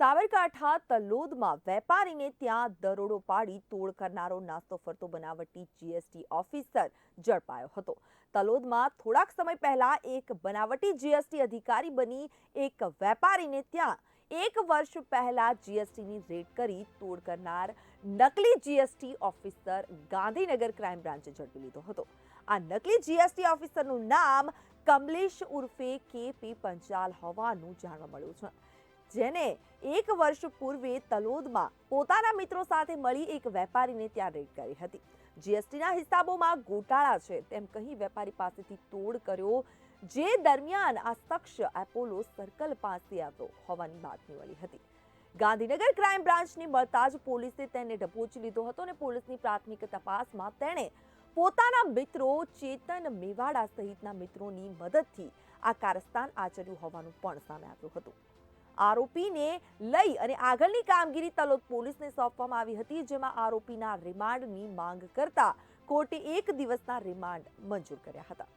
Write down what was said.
સાબરકાંઠા તલોદમાં વેપારીને ત્યાં દરોડો પાડી તોડ કરનારો નાસ્તો ફરતો બનાવટી જીએસટી ઓફિસર ઝડપાયો હતો. તલોદમાં થોડાક સમય પહેલા એક બનાવટી જીએસટી અધિકારી બની એક વેપારીને ત્યાં એક વર્ષ પહેલા જીએસટીની રેડ કરી તોડ કરનાર નકલી જીએસટી ઓફિસર ગાંધીનગર ક્રાઇમ બ્રાન્ચે ઝડપી લીધો હતો. આ નકલી જીએસટી ઓફિસરનું નામ કમલેશ ઉર્ફે કે પી પંચાલ હોવાનું જાણવા મળ્યું છે. જેને એક વર્ષ પૂર્વે તલોદમાં પોતાના મિત્રો સાથે મળી એક વેપારીને ત્યાં રેડ કરી હતી. જીએસટીના હિસાબોમાં ગોટાળા છે તેમ કહી વેપારી પાસેથી તોડ કર્યો, જે દરમિયાન આ શખ્સ એપોલો સર્કલ પાસે આવતો હોવાની બાતમી મળી હતી. ગાંધીનગર ક્રાઇમ બ્રાન્ચની મળતા જ પોલીસે તેને ડબોચી લીધો હતો અને પોલીસની પ્રાથમિક તપાસમાં તેણે પોતાના મિત્રો ચેતન મેવાડા સહિતના મિત્રોની મદદથી આ કારસ્તાન આચર્યું હોવાનું પણ સામે આવ્યું હતું. આરોપીને લઈ અને આગળની કામગીરી તલોદ પોલીસને સોંપવામાં આવી હતી, જેમાં આરોપીના રિમાન્ડની માંગ કરતા કોર્ટે એક દિવસના રિમાન્ડ મંજૂર કર્યા હતા.